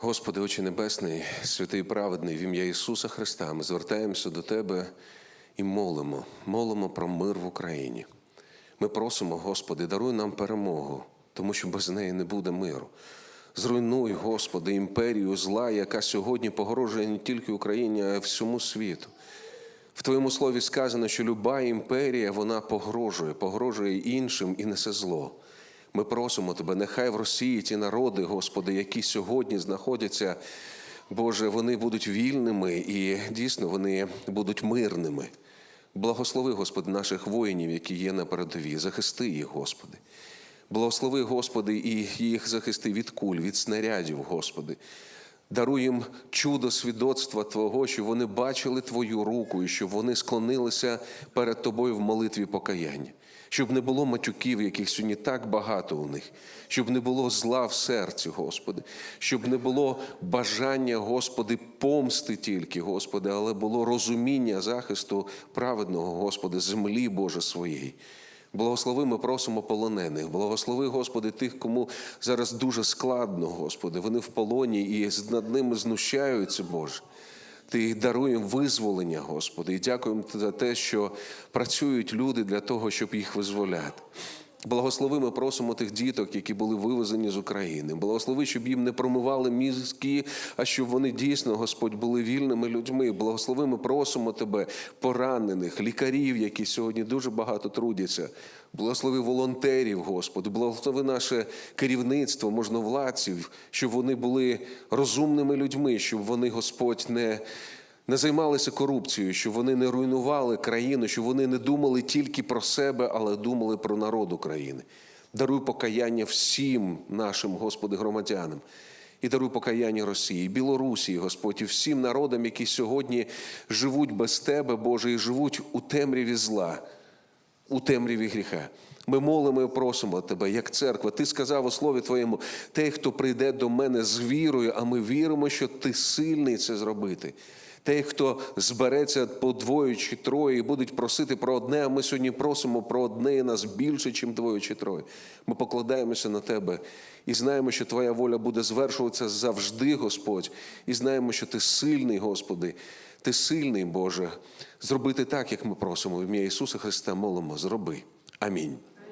Господи, Отче Небесний, святий праведний, в ім'я Ісуса Христа, ми звертаємося до Тебе і молимо, молимо про мир в Україні. Ми просимо, Господи, даруй нам перемогу, тому що без неї не буде миру. Зруйнуй, Господи, імперію зла, яка сьогодні погрожує не тільки Україні, а й всьому світу. В Твоєму слові сказано, що люба імперія вона погрожує, погрожує іншим і несе зло. Ми просимо Тебе, нехай в Росії ті народи, Господи, які сьогодні знаходяться, Боже, вони будуть вільними і дійсно вони будуть мирними. Благослови, Господи, наших воїнів, які є на передовій, захисти їх, Господи. Благослови, Господи, і їх захисти від куль, від снарядів, Господи. Даруй їм чудо свідоцтва Твого, що вони бачили Твою руку і щоб вони склонилися перед Тобою в молитві покаяння, щоб не було матюків, яких сьогодні так багато у них, щоб не було зла в серці, Господи, щоб не було бажання, Господи, помсти тільки, Господи, але було розуміння захисту праведного, Господи, землі Боже своєї. Благослови, ми просимо полонених. Благослови, Господи, тих, кому зараз дуже складно, Господи. Вони в полоні і над ними знущаються, Боже. Ти даруєм визволення, Господи, і дякуємо за те, що працюють люди для того, щоб їх визволяти. Благослови, ми просимо тих діток, які були вивезені з України. Благослови, щоб їм не промивали мізки, а щоб вони дійсно, Господь, були вільними людьми. Благослови, ми просимо Тебе, поранених, лікарів, які сьогодні дуже багато трудяться. Благослови волонтерів, Господи, благослови наше керівництво, можновладців, щоб вони були розумними людьми, щоб вони, Господь, не не займалися корупцією, щоб вони не руйнували країну, щоб вони не думали тільки про себе, але думали про народ України. Даруй покаяння всім нашим, Господи, громадянам. І даруй покаяння Росії, Білорусі, Господь, і всім народам, які сьогодні живуть без Тебе, Боже, і живуть у темряві зла, у темряві гріха. Ми молимо і просимо Тебе, як церква. Ти сказав у слові Твоєму, той, хто прийде до мене з вірою, а ми віримо, що ти сильний це зробити. Той, хто збереться по двоє чи троє і будуть просити про одне, а ми сьогодні просимо про одне і нас більше, ніж двоє чи троє. Ми покладаємося на Тебе і знаємо, що Твоя воля буде звершуватися завжди, Господь, і знаємо, що Ти сильний, Господи. Ти сильний, Боже, зробити так, як ми просимо. В ім'я Ісуса Христа молимо. Зроби. Амінь.